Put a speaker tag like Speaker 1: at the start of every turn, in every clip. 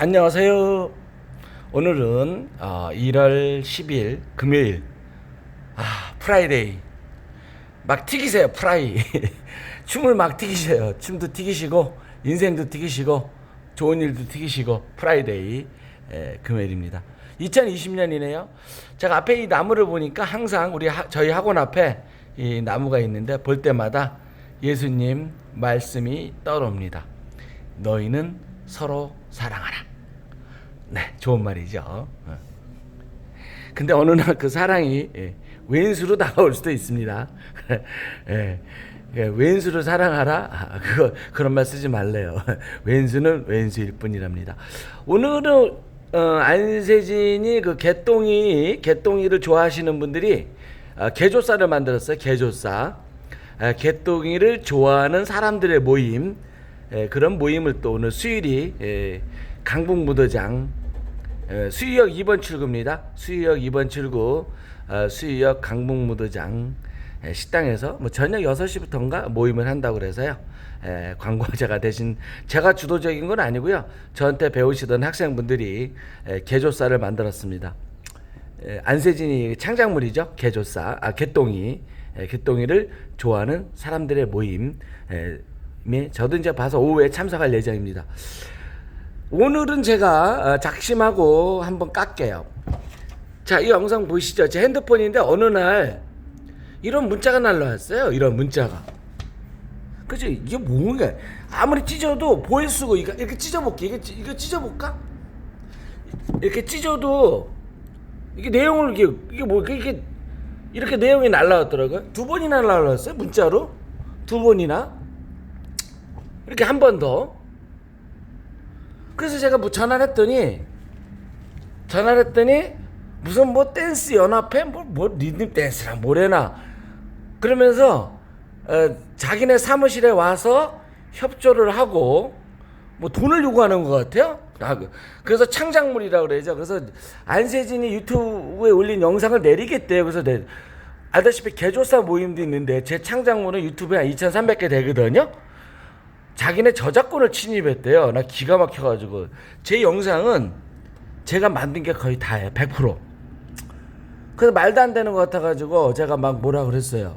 Speaker 1: 안녕하세요. 오늘은 어, 1월 10일 금요일. 아 프라이데이. 막 튀기세요 프라이. 춤을 막 튀기세요. 춤도 튀기시고 인생도 튀기시고 좋은 일도 튀기시고 프라이데이 에, 금요일입니다. 2020년이네요. 제가 앞에 이 나무를 보니까 항상 우리 하- 저희 학원 앞에 이 나무가 있는데 볼 때마다 예수님 말씀이 떠오릅니다. 너희는 서로 사랑하라 네, 좋은 말이죠. 어. 근데 어느 날 그 사랑이 예, 왼수로 다가올 수도 있습니다. 예, 예, 왼수로 사랑하라. 아, 그거 그런 말 쓰지 말래요. 왼수는 왼수일 뿐이랍니다. 오늘은 어, 안세진이 그 개똥이 개똥이를 좋아하시는 분들이 아, 개조사를 만들었어요. 개조사. 아, 개똥이를 좋아하는 사람들의 모임. 예, 그런 모임을 또 오늘 수일이 예, 강북무도장 예, 수유역 2번 출구입니다. 수유역 2번 출구 어, 수유역 강북무도장 예, 식당에서 뭐 저녁 6시부터인가 모임을 한다고 그래서요. 예, 광고자가 대신 제가 주도적인 건 아니고요. 저한테 배우시던 학생분들이 예, 개조사를 만들었습니다. 예, 안세진이 창작물이죠. 개조사, 아 개똥이, 예, 개똥이를 좋아하는 사람들의 모임. 예, 에 저도 이제 봐서 오후에 참석할 예정입니다. 오늘은 제가 어, 작심하고 한번 깎게요. 자, 이 영상 보시죠. 제 핸드폰인데 어느 날 이런 문자가 날라왔어요. 이런 문자가. 그죠? 이게 뭔가 아무리 찢어도 보일 수고 이거 이렇게 찢어볼게. 찢- 이거 찢어볼까? 이렇게 찢어도 이게 내용을 이게 이게 뭐 이게 이렇게 내용이 날라왔더라고요. 두 번이나 날라왔어요. 문자로 두 번이나 이렇게 한 번 더. 그래서 제가 뭐 전화를 했더니 전화를 했더니 무슨 뭐 댄스 연합회 뭐, 뭐 리듬 댄스랑 뭐래나 그러면서 어, 자기네 사무실에 와서 협조를 하고 뭐 돈을 요구하는 것 같아요. 아, 그- 그래서 창작물이라고 그러죠. 그래서 안세진이 유튜브에 올린 영상을 내리겠대요. 그래서 내, 알다시피 개조사 모임도 있는데 제 창작물은 유튜브에 한 2,300개 되거든요. 자기네 저작권을 침입했대요. 나 기가 막혀가지고 제 영상은 제가 만든 게 거의 다예요. 100%. 그래서 말도 안 되는 것 같아가지고 제가 막 뭐라 그랬어요.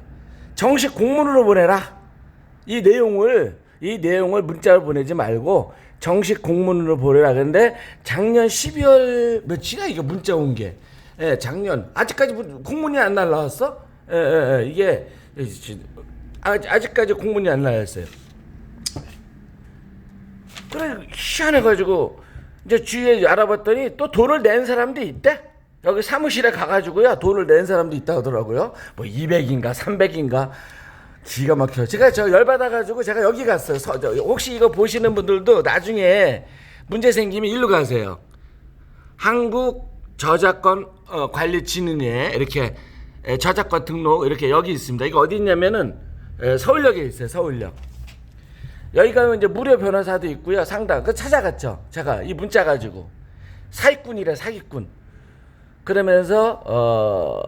Speaker 1: 정식 공문으로 보내라. 이 내용을 이 내용을 문자로 보내지 말고 정식 공문으로 보내라. 근데 작년 12월 며칠이야 이거 문자 온 게. 예, 작년 아직까지 문- 공문이 안 날라왔어? 예, 예, 예. 이게 아, 아직까지 공문이 안 날라왔어요. 그래 희한해가지고 이제 주위에 알아봤더니 또 돈을 낸 사람도 있대. 여기 사무실에 가가지고요 돈을 낸 사람도 있다 하더라고요. 뭐 200인가 300인가 기가 막혀. 제가 저 열받아가지고 제가 여기 갔어요. 서, 저, 혹시 이거 보시는 분들도 나중에 문제 생기면 일로 가세요. 한국 저작권 어, 관리 진흥회 이렇게 에, 저작권 등록 이렇게 여기 있습니다. 이거 어디 있냐면은 에, 서울역에 있어요. 서울역. 여기 가면 이제 무료 변호사도 있고요. 상담. 그 찾아갔죠. 제가 이 문자 가지고 사기꾼이래 사기꾼. 그러면서 어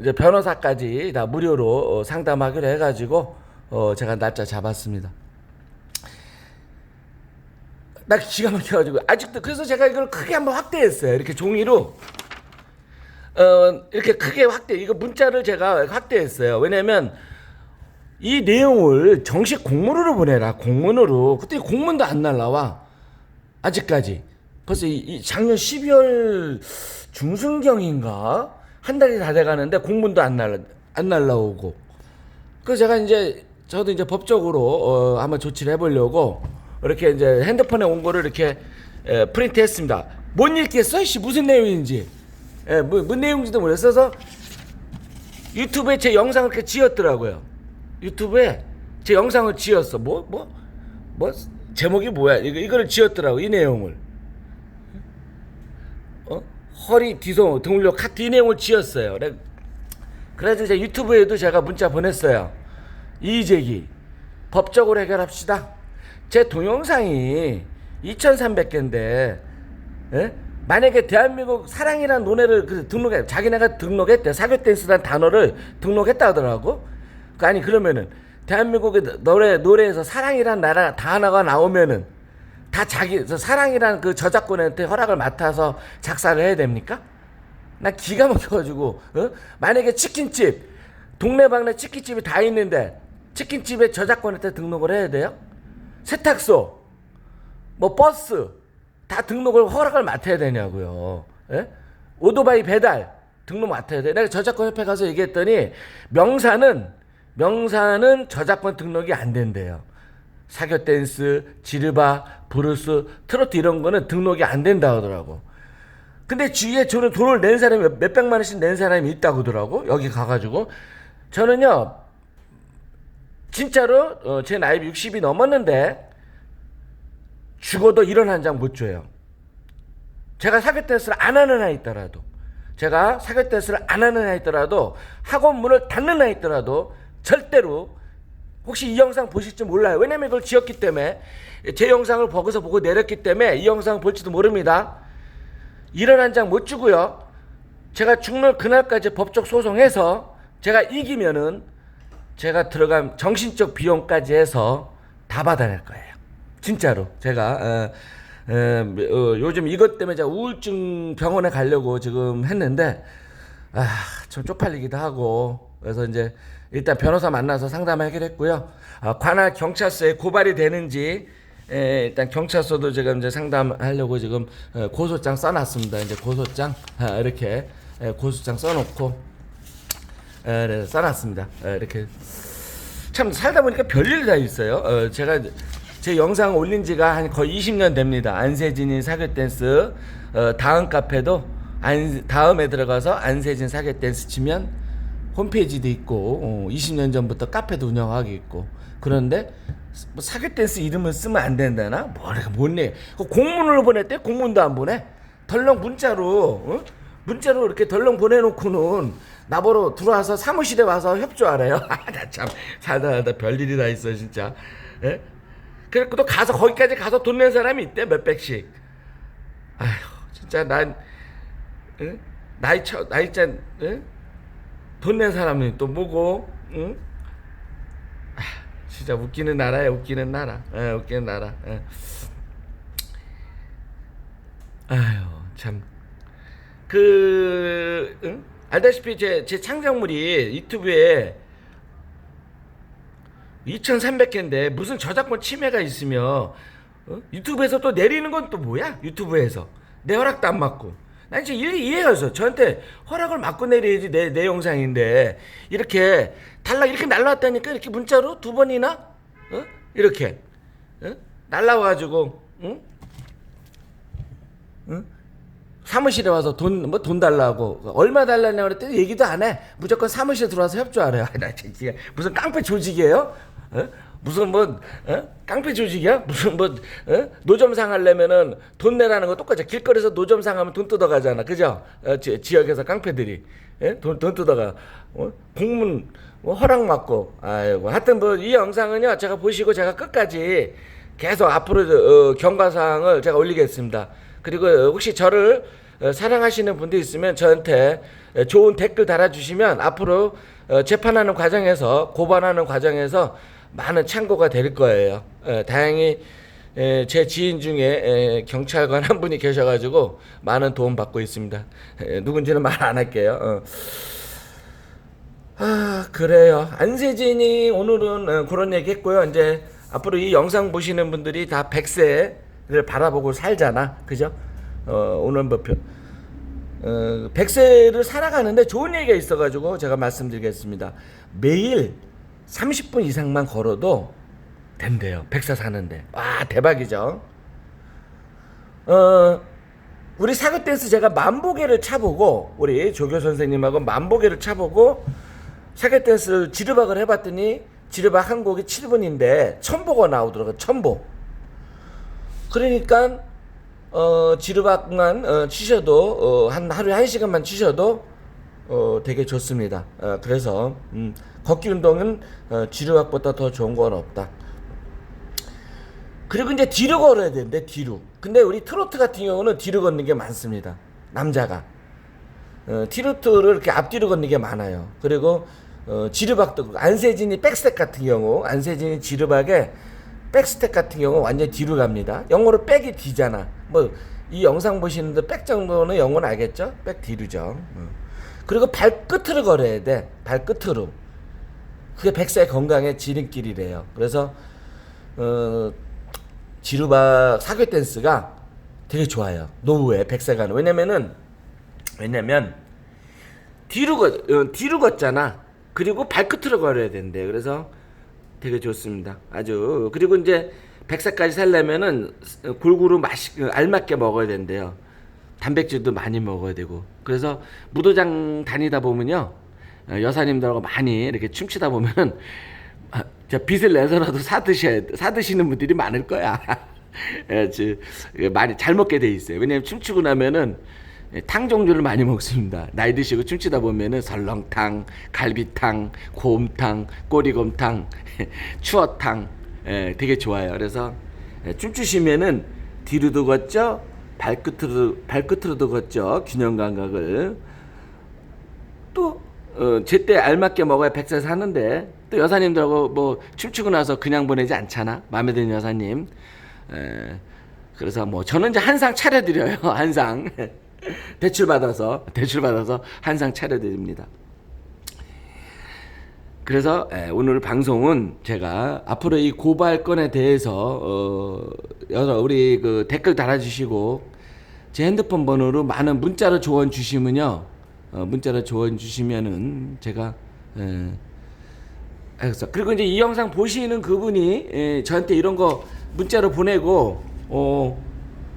Speaker 1: 이제 변호사까지 다 무료로 어, 상담하기로 해가지고 어 제가 날짜 잡았습니다. 나 기가 막혀가지고 아직도 그래서 제가 이걸 크게 한번 확대했어요. 이렇게 종이로 어 이렇게 크게 확대 이거 문자를 제가 확대했어요. 왜냐면 이 내용을 정식 공문으로 보내라. 공문으로. 그때 공문도 안 날라와. 아직까지. 벌써 이, 이 작년 12월 중순경인가? 한 달이 다 돼가는데 공문도 안 날라 안 날라오고. 그래서 제가 이제 저도 이제 법적으로 어, 한번 조치를 해보려고 이렇게 이제 핸드폰에 온 거를 이렇게 에, 프린트했습니다. 못 읽겠어? 씨 무슨 내용인지. 예, 뭐, 뭔 내용인지도 몰랐어서 유튜브에 제 영상을 이렇게 지었더라고요. 유튜브에 제 영상을 지었어. 뭐, 뭐, 뭐, 제목이 뭐야? 이거, 이거를 지었더라고, 이 내용을. 어? 허리 뒤송, 등울려 카트 이 내용을 지었어요. 그래, 그래서 제 유튜브에도 제가 문자 보냈어요. 이의제기. 법적으로 해결합시다. 제 동영상이 2,300개인데, 예? 만약에 대한민국 사랑이라는 노래를 그 등록해, 자기네가 등록했대. 사교 댄스라는 단어를 등록했다 하더라고. 그 아니, 그러면은, 대한민국의 노래, 노래에서 사랑이라는 나라 단어가 나오면은, 다 자기 저 사랑이라는 그 저작권한테 허락을 맡아서 작사를 해야 됩니까? 나 기가 막혀가지고 어? 만약에 치킨집 동네방네 치킨집이 다 있는데 치킨집에 저작권한테 등록을 해야 돼요? 세탁소 뭐 버스 다 등록을 허락을 맡아야 되냐고요. 예? 오토바이 배달 등록 맡아야 돼. 내가 저작권 협회 가서 얘기했더니 명사는 명사는 저작권 등록이 안 된대요. 사교 댄스, 지르바, 브루스, 트로트 이런 거는 등록이 안 된다 하더라고. 근데 주위에 저는 돈을 낸 사람이 몇- 몇백만 원씩 낸 사람이 있다고 하더라고. 여기 가가지고. 저는요, 진짜로, 어, 제 나이 60이 넘었는데, 죽어도 이런 한 장 못 줘요. 제가 사교 댄스를 안 하는 애 있더라도, 제가 사교 댄스를 안 하는 애 있더라도, 학원 문을 닫는 애 있더라도, 절대로, 혹시 이 영상 보실지 몰라요. 왜냐면 이걸 지었기 때문에, 제 영상을 거기서 보고 내렸기 때문에 이 영상을 볼지도 모릅니다. 이런 한장 못 주고요. 제가 죽는 그날까지 법적 소송해서 제가 이기면은 제가 들어간 정신적 비용까지 해서 다 받아낼 거예요. 진짜로 제가 어, 어, 어, 요즘 이것 때문에 제가 우울증 병원에 가려고 지금 했는데 아 좀 쪽팔리기도 하고 그래서 이제 일단 변호사 만나서 상담 해결했고요. 아, 관할 경찰서에 고발이 되는지 에, 일단 경찰서도 제가 이제 상담하려고 지금 어, 고소장 써놨습니다. 이제 고소장 아, 이렇게 에, 고소장 써놓고 에, 네, 써놨습니다. 에, 이렇게 참 살다 보니까 별일 다 있어요. 어, 제가 제 영상 올린 지가 한 거의 20년 됩니다. 안세진이 사교 댄스 어, 다음 카페도 안, 다음에 들어가서 안세진 사교 댄스 치면 홈페이지도 있고 어, 20년 전부터 카페도 운영하고 있고 그런데 뭐 사교 댄스 이름을 쓰면 안 된다나 뭐래가 못내 그 공문을 보냈대 공문도 안 보내 덜렁 문자로 어? 문자로 이렇게 덜렁 보내놓고는 나보러 들어와서 사무실에 와서 협조하래요. 아, 나참 살다 살다 별일이 다 있어 진짜. 예? 그래도 또 가서 거기까지 가서 돈 낸 사람이 있대 몇 백씩. 아휴 진짜 난 예? 나이 차 나이 짠 예? 돈낸 사람이 또 뭐고? 응? 아, 진짜 웃기는 나라야 웃기는 나라. 예, 웃기는 나라. 예. 아유 참. 그 응? 알다시피 제, 제 창작물이 유튜브에 2,300개인데 무슨 저작권 침해가 있으며 어? 유튜브에서 또 내리는 건 또 뭐야? 유튜브에서 내 허락도 안 받고 난 이제 일리 이해가 없어 저한테 허락을 받고 내려야지 내, 내 영상인데 이렇게 달라 이렇게 날라왔다니까 이렇게 문자로 두 번이나 어? 이렇게 어? 날라와가지고 응? 응? 사무실에 와서 돈 뭐 돈 달라고 얼마 달라냐 그랬더니 얘기도 안 해. 무조건 사무실에 들어와서 협조하래요. 아, 나 진짜 무슨 깡패 조직이에요? 어? 무슨 뭐 어? 깡패 조직이야? 무슨 뭐 어? 노점상 하려면은 돈 내라는 거 똑같아. 길거리에서 노점상 하면 돈 뜯어가잖아. 그죠? 어, 지, 지역에서 깡패들이 예? 돈, 돈 뜯어가. 어? 공문 뭐 허락 받고 아이고 하여튼 뭐 이 영상은요 제가 보시고 제가 끝까지 계속 앞으로 어, 경과사항을 제가 올리겠습니다. 그리고 혹시 저를 어, 사랑하시는 분들 있으면 저한테 어, 좋은 댓글 달아주시면 앞으로 어, 재판하는 과정에서 고발하는 과정에서 많은 참고가 될 거예요. 어, 다행히 에, 제 지인 중에 에, 경찰관 한 분이 계셔가지고 많은 도움 받고 있습니다. 에, 누군지는 말 안 할게요. 어. 아 그래요. 안세진이 오늘은 어, 그런 얘기 했고요. 이제 앞으로 이 영상 보시는 분들이 다 100세를 바라보고 살잖아. 그죠? 어, 오늘 뭐 표, 어, 100세를 살아가는데 좋은 얘기가 있어가지고 제가 말씀드리겠습니다. 매일 30분 이상만 걸어도 된대요. 100세 사는데. 와, 대박이죠? 어, 우리 사교 댄스 제가 만보개를 차보고, 우리 조교 선생님하고 만보개를 차보고, 사교 댄스를 지르박을 해봤더니, 지르박 한 곡이 7분인데, 천보가 나오더라고요. 천보. 그러니까, 어, 지르박만 어, 치셔도, 어, 한 하루에 한 시간만 치셔도, 어, 되게 좋습니다. 어, 그래서, 음, 걷기 운동은 어, 지르박보다 더 좋은 건 없다. 그리고 이제 뒤로 걸어야 되는데 뒤로. 근데 우리 트로트 같은 경우는 뒤로 걷는 게 많습니다. 남자가. 어, 트로트를 이렇게 앞뒤로 걷는 게 많아요. 그리고 어, 지르박도 안세진이 백스텝 같은 경우 안세진이 지르박에 백스텝 같은 경우 완전 뒤로 갑니다. 영어로 백이 뒤잖아. 뭐 이 영상 보시는데 백 정도는 영어는 알겠죠? 백 뒤로죠. 어. 그리고 발끝으로 걸어야 돼. 발끝으로. 그게 백사의 건강의 지름길이래요. 그래서 어, 지루바 사교 댄스가 되게 좋아요. 노후에 백사가는 왜냐면은 왜냐면 뒤로 걷 어, 뒤로 걷잖아. 그리고 발끝으로 걸어야 된대. 그래서 되게 좋습니다. 아주 그리고 이제 백사까지 살려면은 골고루 맛있 알맞게 먹어야 된대요. 단백질도 많이 먹어야 되고 그래서 무도장 다니다 보면요 어, 여사님들하고 많이 이렇게 춤추다 보면은 아, 저 빚을 내서라도 사 드셔야 사 드시는 분들이 많을 거야. 예, 많이 잘 먹게 돼 있어요. 왜냐면 춤추고 나면은 예, 탕 종류를 많이 먹습니다. 나이 드시고 춤추다 보면은 설렁탕, 갈비탕, 곰탕, 꼬리곰탕, 추어탕 예, 되게 좋아요. 그래서 예, 춤추시면은 뒤로도 걷죠, 발끝으로 발끝으로도 걷죠. 균형 감각을 또 어, 제때 알맞게 먹어야 백살 사는데 또 여사님들하고 뭐 춤추고 나서 그냥 보내지 않잖아. 마음에 드는 여사님. 에, 그래서 뭐 저는 이제 한상 차려드려요. 한 상. 대출 받아서 대출 받아서 한상 차려드립니다. 그래서 에, 오늘 방송은 제가 앞으로 이 고발 건에 대해서 어, 여러 우리 그 댓글 달아주시고 제 핸드폰 번호로 많은 문자로 조언 주시면요 어, 문자로 조언 주시면은 제가 에, 알겠어. 그리고 이제 이 영상 보시는 그분이 에, 저한테 이런 거 문자로 보내고 어.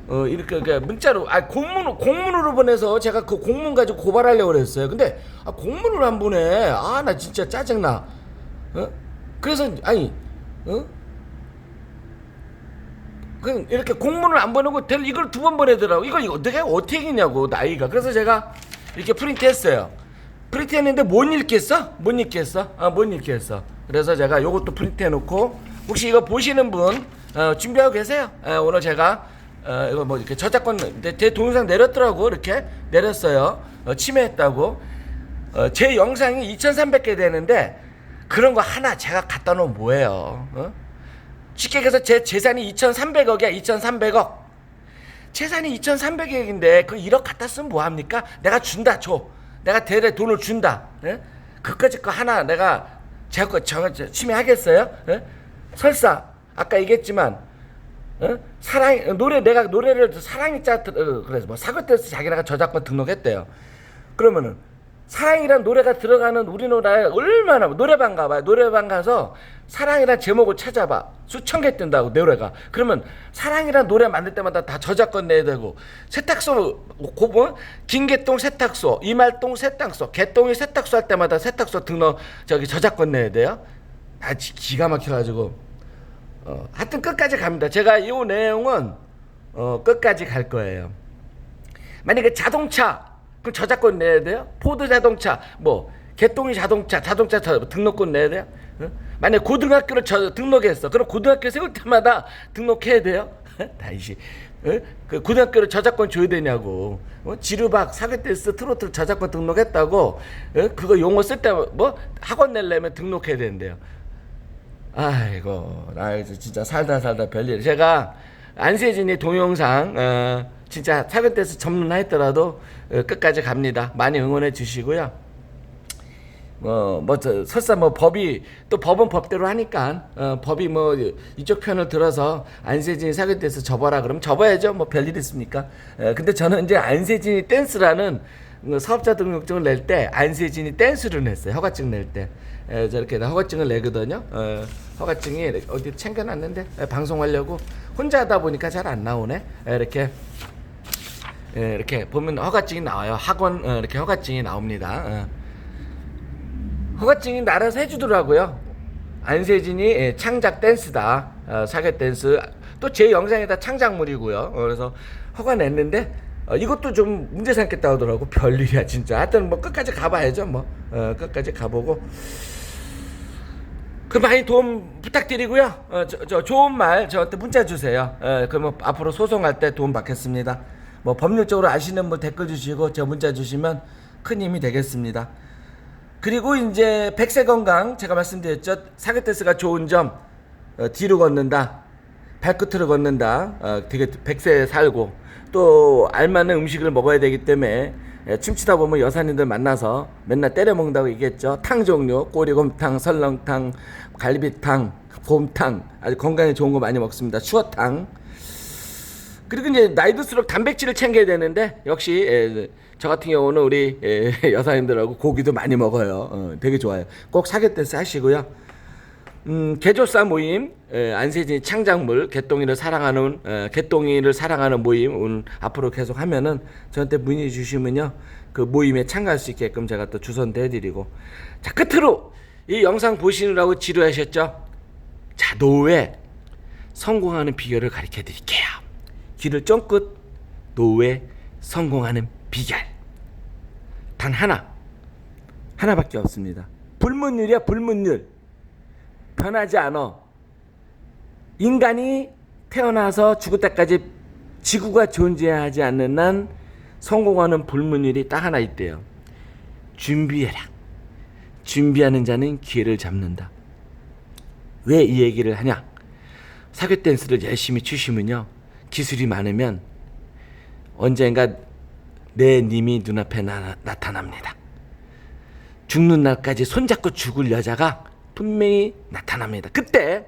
Speaker 1: 어 이렇게 그러니까 문자로 아 공문 공문으로 보내서 제가 그 공문 가지고 고발하려고 그랬어요. 근데 아 공문을 안 보내. 아 나 진짜 짜증 나. 어? 그래서 아니 어? 그 이렇게 공문을 안 보내고 될 이걸 두 번 보내더라고. 이걸 어떻게 어떻게 했냐고 나이가. 그래서 제가 이렇게 프린트했어요. 프린트했는데 못 읽겠어? 못 읽겠어? 아 못 읽겠어. 그래서 제가 요것도 프린트해놓고 혹시 이거 보시는 분 어, 준비하고 계세요? 어, 오늘 제가 어, 이거 뭐 이렇게 저작권 내, 제 동영상 내렸더라고 이렇게 내렸어요. 어, 침해했다고. 어, 제 영상이 2,300개 되는데 그런 거 하나 제가 갖다 놓으면 뭐예요? 어? 쉽게 얘기해서 제 재산이 2,300억이야 2,300억. 재산이 2,300억인데 그 1억 갖다 쓰면 뭐 합니까? 내가 준다 줘. 내가 대래 돈을 준다. 예? 그까짓 거 하나 내가 제가 거 침해하겠어요? 예? 설사 아까 얘기했지만 어? 사랑 노래 내가 노래를 사랑이 짜 어, 그래서 뭐 때서 자기네가 저작권 등록했대요. 그러면은 사랑이란 노래가 들어가는 우리나라에 얼마나 노래방 가봐. 노래방 가서 사랑이란 제목을 찾아봐. 수천 개 뜬다고 노래가. 그러면 사랑이란 노래 만들 때마다 다 저작권 내야 되고 세탁소 고뭐? 김개똥 세탁소 이말똥 세탁소 개똥이 세탁소 할 때마다 세탁소 등록 저기 저작권 내야 돼요? 아 지- 기가 막혀가지고 어, 하여튼 끝까지 갑니다. 제가 이 내용은 어, 끝까지 갈 거예요. 만약에 자동차 그 저작권 내야 돼요? 포드 자동차 뭐 개똥이 자동차 자동차 저, 등록권 내야 돼요? 어? 만약 고등학교를 저, 등록했어. 그럼 고등학교 세울 때마다 등록해야 돼요? 다시 어? 그 고등학교를 저작권 줘야 되냐고 어? 지루박 사계댄스 트로트 저작권 등록했다고 어? 그거 용어 쓸 때 뭐 학원 내려면 등록해야 된대요. 아이고 나 진짜 살다 살다 별일. 제가 안세진의 동영상 어, 진짜 사근대에서 전문화 했더라도 어, 끝까지 갑니다. 많이 응원해 주시고요. 뭐뭐 설사 뭐 법이 또 법은 법대로 하니까 어, 법이 뭐 이쪽 편을 들어서 안세진이 사근대에서 접어라 그러면 접어야죠. 뭐 별일 있습니까? 어, 근데 저는 이제 안세진이 댄스라는 어, 사업자 등록증을 낼 때 안세진이 댄스를 냈어요 허가증 낼때 저렇게 허가증을 내거든요 어, 허가증이 이렇게 어디 챙겨놨는데 에, 방송하려고 혼자 하다 보니까 잘 안 나오네 에, 이렇게 에, 이렇게 보면 허가증이 나와요 학원 어, 이렇게 허가증이 나옵니다 어. 허가증이 나라서 해주더라고요. 안세진이 예, 창작 댄스다. 어, 사계 댄스. 또 제 영상에다 창작물이고요. 어, 그래서 허가 냈는데 어, 이것도 좀 문제 삼겠다 하더라고. 별일이야 진짜. 하여튼 뭐 끝까지 가봐야죠. 뭐 어, 끝까지 가보고. 그 많이 도움 부탁드리고요. 어, 저, 저 좋은 말 저한테 문자 주세요. 어, 그러면 앞으로 소송할 때 도움 받겠습니다. 뭐 법률적으로 아시는 분 댓글 주시고 저 문자 주시면 큰 힘이 되겠습니다. 그리고 이제 백세 건강 제가 말씀드렸죠 사계테스가 좋은 점 어, 뒤로 걷는다. 발끝으로 걷는다. 어, 되게 백세 살고 또 알맞는 음식을 먹어야 되기 때문에 예, 춤추다 보면 여사님들 만나서 맨날 때려 먹는다고 얘기했죠. 탕 종류, 꼬리곰탕, 설렁탕, 갈비탕, 곰탕 아주 건강에 좋은 거 많이 먹습니다. 추어탕. 그리고 이제 나이 들수록 단백질을 챙겨야 되는데 역시 예, 저 같은 경우는 우리 예, 여사님들하고 고기도 많이 먹어요. 어, 되게 좋아요. 꼭 사귀 때 사시고요. 음, 개조사 모임 에, 안세진 창작물 개똥이를 사랑하는 에, 개똥이를 사랑하는 모임 오늘 앞으로 계속 하면은 저한테 문의 주시면요. 그 모임에 참가할 수 있게끔 제가 또 주선도 해드리고. 자 끝으로 이 영상 보시느라고 지루하셨죠? 자 노후에 성공하는 비결을 가르쳐 드릴게요. 귀를 쫑긋 노후에 성공하는 비결. 단 하나. 하나밖에 없습니다. 불문율이야 불문율 변하지 않아. 인간이 태어나서 죽을 때까지 지구가 존재하지 않는 난 성공하는 불문율이 딱 하나 있대요. 준비해라. 준비하는 자는 기회를 잡는다. 왜 이 얘기를 하냐? 사교 댄스를 열심히 추시면요. 기술이 많으면 언젠가 내 님이 눈앞에 나, 나타납니다. 죽는 날까지 손잡고 죽을 여자가 분명히 나타납니다. 그때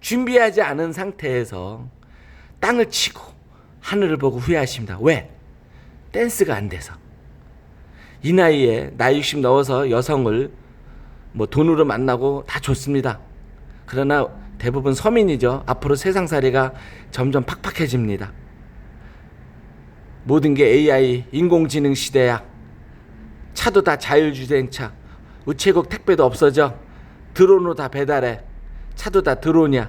Speaker 1: 준비하지 않은 상태에서 땅을 치고 하늘을 보고 후회하십니다. 왜? 댄스가 안 돼서. 이 나이에 나이 60 넘어서 여성을 뭐 돈으로 만나고 다 좋습니다. 그러나 대부분 서민이죠. 앞으로 세상살이가 점점 팍팍해집니다. 모든 게 AI 인공지능 시대야. 차도 다 자율주행차. 우체국 택배도 없어져. 드론으로 다 배달해. 차도 다 드론이야.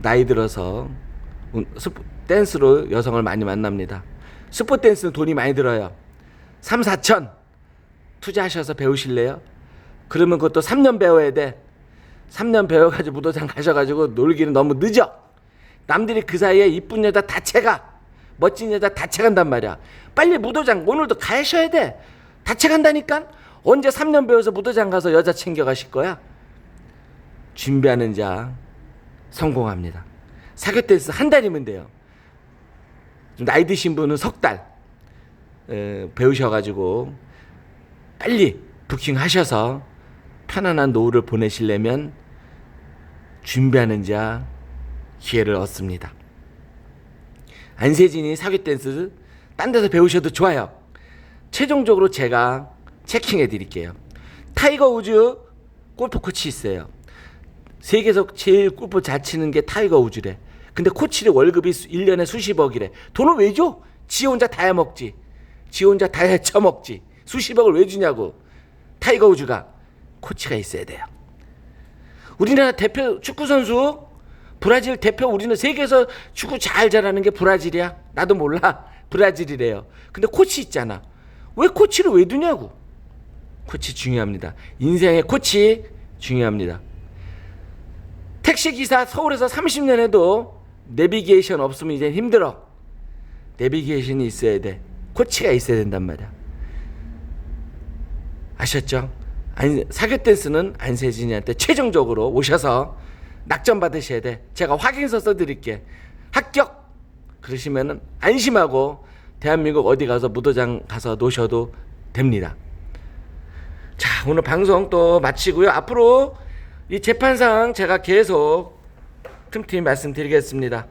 Speaker 1: 나이 들어서 음, 스포, 댄스로 여성을 많이 만납니다. 스포 댄스는 돈이 많이 들어요. 3, 4천 투자하셔서 배우실래요? 그러면 그것도 3년 배워야 돼. 3년 배워가지고 무도장 가셔가지고 놀기는 너무 늦어. 남들이 그 사이에 이쁜 여자 다 채가. 멋진 여자 다 채간단 말이야. 빨리 무도장 오늘도 가셔야 돼. 다 채간다니까? 언제 3년 배워서 무도장 가서 여자 챙겨가실 거야? 준비하는 자 성공합니다. 사교 댄스 한 달이면 돼요. 좀 나이 드신 분은 석 달 배우셔가지고 빨리 부킹하셔서 편안한 노후를 보내시려면 준비하는 자 기회를 얻습니다. 안세진이 사교 댄스 딴 데서 배우셔도 좋아요. 최종적으로 제가 체킹해 드릴게요. 타이거 우즈 골프 코치 있어요. 세계에서 제일 골프 잘 치는 게 타이거 우즈래. 근데 코치의 월급이 1년에 수십억이래. 돈을 왜 줘? 지 혼자 다 해먹지. 지 혼자 다 해쳐먹지. 수십억을 왜 주냐고. 타이거 우즈가 코치가 있어야 돼요. 우리나라 대표 축구 선수 브라질 대표 우리는 세계에서 축구 잘 잘하는 게 브라질이야. 나도 몰라. 브라질이래요. 근데 코치 있잖아. 왜 코치를 왜 두냐고. 코치 중요합니다. 인생의 코치 중요합니다. 택시 기사 서울에서 30년 해도 내비게이션 없으면 이제 힘들어. 내비게이션이 있어야 돼. 코치가 있어야 된단 말이야. 아셨죠? 안, 사교 댄스는 안세진이한테 최종적으로 오셔서 낙점 받으셔야 돼. 제가 확인서 써드릴게. 합격! 그러시면은 안심하고 대한민국 어디 가서 무도장 가서 노셔도 됩니다. 자, 오늘 방송 또 마치고요. 앞으로 이 재판상 제가 계속 틈틈이 말씀드리겠습니다.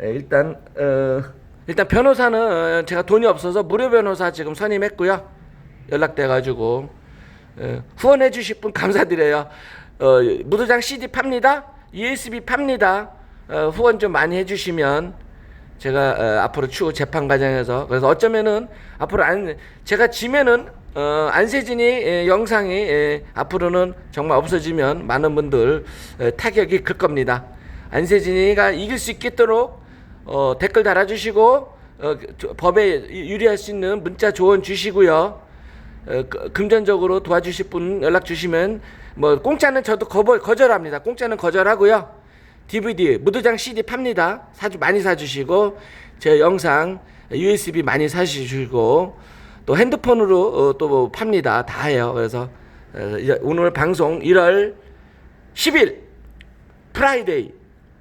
Speaker 1: 에, 일단 어, 일단 변호사는 제가 돈이 없어서 무료 변호사 지금 선임했고요. 연락돼 가지고 어, 후원해 주실 분 감사드려요. 어, 무도장 CD 팝니다. USB 팝니다. 어, 후원 좀 많이 해 주시면 제가 어, 앞으로 추후 재판 과정에서 그래서 어쩌면은 앞으로 안 제가 지면은 어, 안세진이 예, 영상이 예, 앞으로는 정말 없어지면 많은 분들 예, 타격이 클 겁니다. 안세진이가 이길 수 있겠도록 어, 댓글 달아주시고 어, 저- 법에 유리할 수 있는 문자 조언 주시고요. 어, 그- 금전적으로 도와주실 분 연락 주시면 뭐 공짜는 저도 거부, 거절합니다. 공짜는 거절하고요. DVD 무도장 CD 팝니다. 사주 많이 사주시고 제 영상 USB 많이 사주시고 또 핸드폰으로 어, 또뭐 팝니다. 다 해요. 그래서 오늘 방송 1월 10일 프라이데이.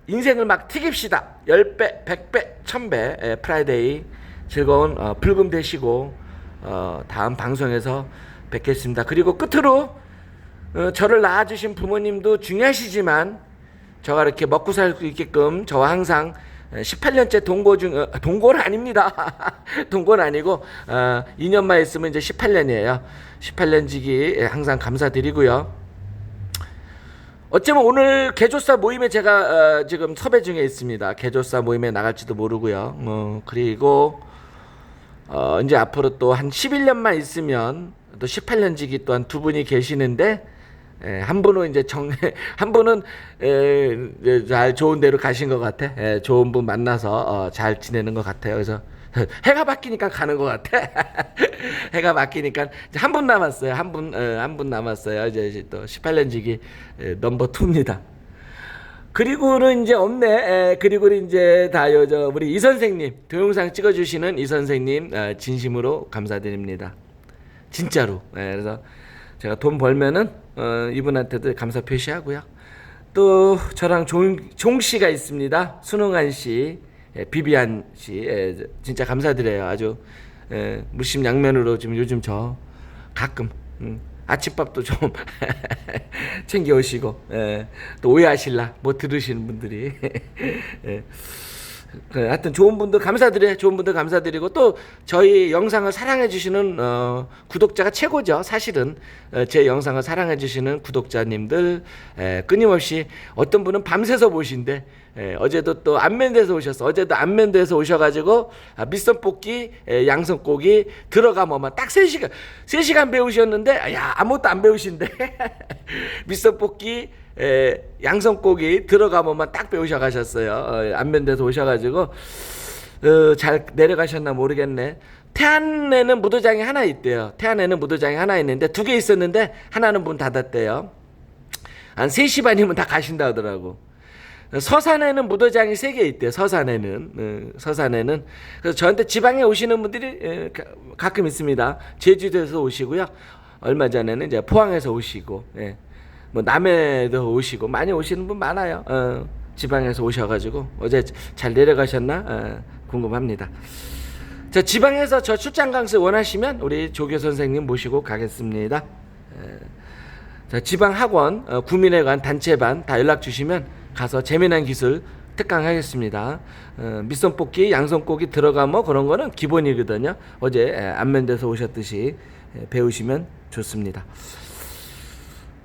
Speaker 1: 인생을 막 튀깁시다. 10배 100배 1000배. 예, 프라이데이. 즐거운 어, 불금 되시고 어, 다음 방송에서 뵙겠습니다. 그리고 끝으로 어, 저를 낳아주신 부모님도 중요하시지만 저가 이렇게 먹고 살 수 있게끔 저와 항상 18년째 동거 중 어, 동거는 아닙니다. 동거는 아니고 어, 2년만 있으면 이제 18년이에요. 18년 지기 항상 감사드리고요. 어쩌면 오늘 개조사 모임에 제가 어, 지금 섭외 중에 있습니다. 개조사 모임에 나갈지도 모르고요. 어, 그리고 어, 이제 앞으로 또 한 11년만 있으면 또 18년지기 또한 두 분이 계시는데 에, 한 분은 이제 정, 한 분은 에, 이제 잘 좋은 데로 가신 것 같아. 에, 좋은 분 만나서 어, 잘 지내는 것 같아요. 그래서 해가 바뀌니까 가는 것 같아. 해가 바뀌니까 한 분 남았어요. 한 분, 한 분 남았어요. 이제, 또 18년 지기 넘버 2입니다. 그리고는 이제 없네. 에, 그리고는 이제 다 여저 우리 이 선생님 동영상 찍어주시는 이 선생님 어, 진심으로 감사드립니다. 진짜로. 예, 그래서 제가 돈 벌면은 어, 이분한테도 감사 표시하고요. 또 저랑 종, 종 씨가 있습니다. 순응한 씨, 예, 비비안 씨, 예, 진짜 감사드려요. 아주 예, 물심양면으로 지금 요즘 저 가끔 음, 아침밥도 좀 챙겨 오시고 예, 또 오해하실라 못 들으시는 분들이 예. 그, 하여튼 좋은 분들 감사드려요. 좋은 분들 감사드리고 또 저희 영상을 사랑해 주시는 어, 구독자가 최고죠. 사실은 어, 제 영상을 사랑해 주시는 구독자님들 에, 끊임없이 어떤 분은 밤새서 보신데 에, 어제도 또 안면대에서 오셨어. 어제도 안면대에서 오셔가지고 아, 밑선 뽑기, 에, 양선 꼬기 들어가면 딱 3시간 3시간 배우셨는데 아, 야 아무것도 안 배우신데 밑선 뽑기 에, 양성고기 들어가면만 딱 배우셔 가셨어요. 어, 안면대에서 오셔가지고 어, 잘 내려가셨나 모르겠네. 태안에는 무도장이 하나 있대요. 태안에는 무도장이 하나 있는데 두 개 있었는데 하나는 문 닫았대요. 한 3시 반이면 다 가신다 하더라고. 서산에는 무도장이 세 개 있대요. 서산에는 어, 서산에는 그래서 저한테 지방에 오시는 분들이 가끔 있습니다. 제주도에서 오시고요. 얼마 전에는 이제 포항에서 오시고, 예. 뭐 남해도 오시고 많이 오시는 분 많아요. 어, 지방에서 오셔가지고 어제 잘 내려가셨나 어, 궁금합니다. 자 지방에서 저 출장 강습 원하시면 우리 조교 선생님 모시고 가겠습니다. 에, 자 지방 학원 어, 구민회관 단체반 다 연락 주시면 가서 재미난 기술 특강 하겠습니다. 어, 밑선 뽑기, 양손 꼬기 들어가 뭐 그런 거는 기본이거든요. 어제 에, 안면대에서 오셨듯이 에, 배우시면 좋습니다.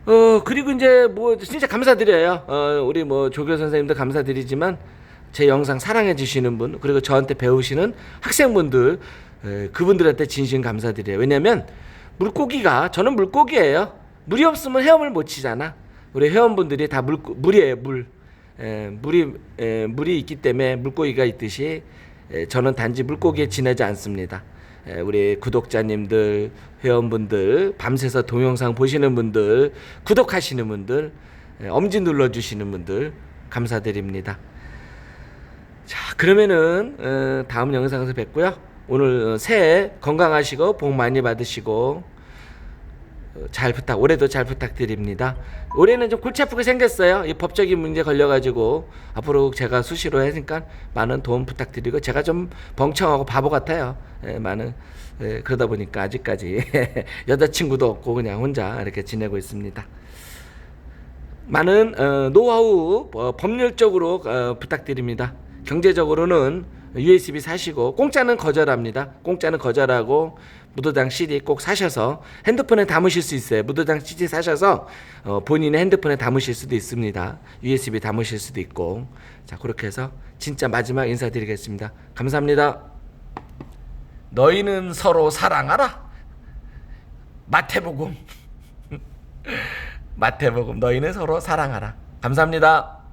Speaker 1: 어 그리고 이제 뭐 진짜 감사드려요. 어 우리 뭐 조교 선생님도 감사드리지만 제 영상 사랑해 주시는 분 그리고 저한테 배우시는 학생분들 에, 그분들한테 진심 감사드려요. 왜냐면 물고기가 저는 물고기예요. 물이 없으면 헤엄을 못 치잖아. 우리 회원분들이 다 물, 물이에요 물. 에, 물이 에, 물이 있기 때문에 물고기가 있듯이 에, 저는 단지 물고기에 지내지 않습니다. 에, 우리 구독자님들, 회원분들, 밤새서 동영상 보시는 분들, 구독하시는 분들, 에, 엄지 눌러주시는 분들 감사드립니다. 자, 그러면은 어, 다음 영상에서 뵙고요. 오늘 어, 새해 건강하시고 복 많이 받으시고 어, 잘 부탁 올해도 잘 부탁드립니다. 올해는 좀 골치 아프게 생겼어요. 이 법적인 문제 걸려가지고 앞으로 제가 수시로 하니까 많은 도움 부탁드리고 제가 좀 벙청하고 바보 같아요. 예, 많은 예, 그러다 보니까 아직까지 여자친구도 없고 그냥 혼자 이렇게 지내고 있습니다. 많은 어, 노하우 어, 법률적으로 어, 부탁드립니다. 경제적으로는 USB 사시고 공짜는 거절합니다. 공짜는 거절하고 무도장 CD 꼭 사셔서 핸드폰에 담으실 수 있어요. 무도장 CD 사셔서 어, 본인의 핸드폰에 담으실 수도 있습니다. USB 담으실 수도 있고 자 그렇게 해서 진짜 마지막 인사드리겠습니다. 감사합니다. 너희는 서로 사랑하라. 마태복음. 마태복음 너희는 서로 사랑하라. 감사합니다.